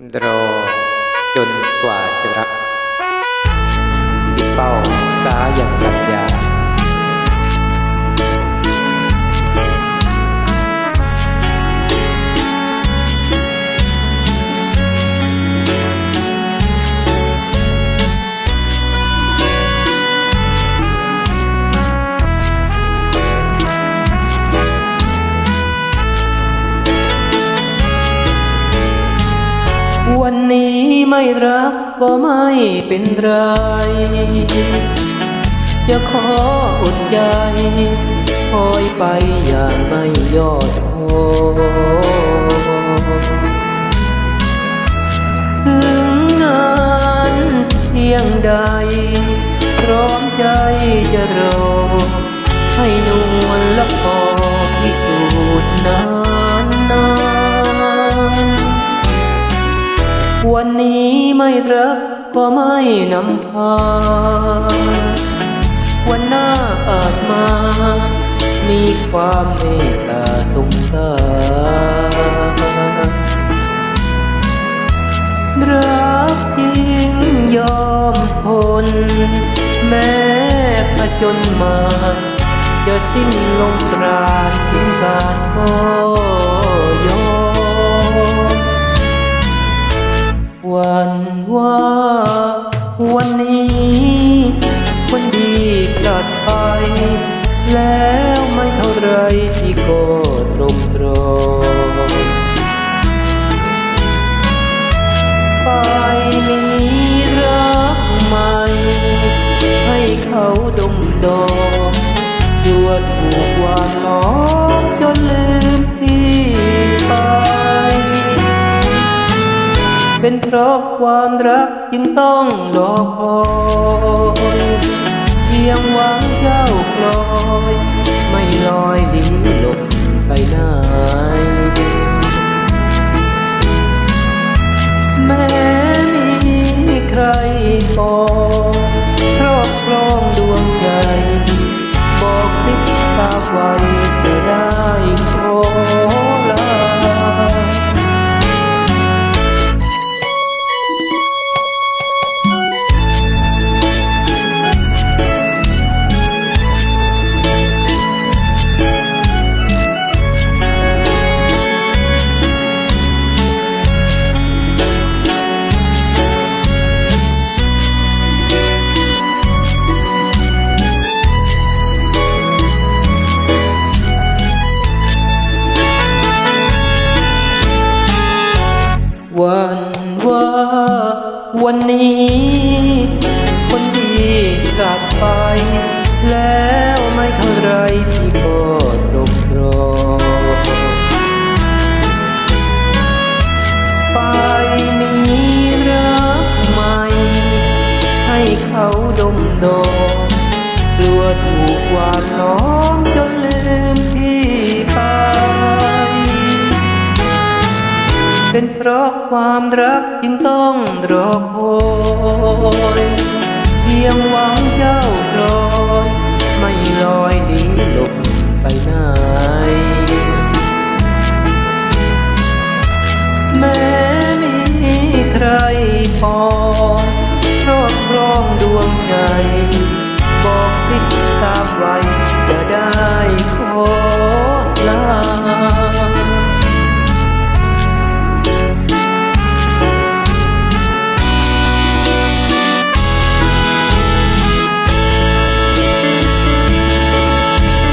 รอจนกว่าจะรักติดเป้าสาย วันนี้ไม่รักก็ไม่เป็นไร จะขออดใจคอยไปอย่างไม่ย่อท้อถึงงานเพียงใด พร้อมใจจะรอ ให้นวลละพอพิสูจน์นา วันนี้ไม่รักก็ไม่นำพา วันหน้าอาจมา มีความเมตตาสงสารรักจริงยอมทน แม้ผจญมา จะสิ้นลมปราถึงการก็ย วันว่า วันนี้คนดีพลัดไป แล้วไม่เท่าไรที่ก่ะความรักจึงต้องรอคอยเพียงหวังเจ้ากลอย ไม่ลอยหลีหลบไปไหนแม้มีใครปองครอบครองดวงใจ บอกสิตาไว้ วันนี้ คนดีกลับไป แล้วไม่เท่าไรที่ก็ตรมตรอไปมีรักใหม่ ให้เขาดมดอมกลัวถูกหวานล้อมจน เป็นเพราะความรักจึงต้องรอคอยเพียงหวังเจ้ากลอยไม่ลอยหนีหลบไปไหนแม้มีใครปองครอบครองดวงใจ บอกสิตามไว้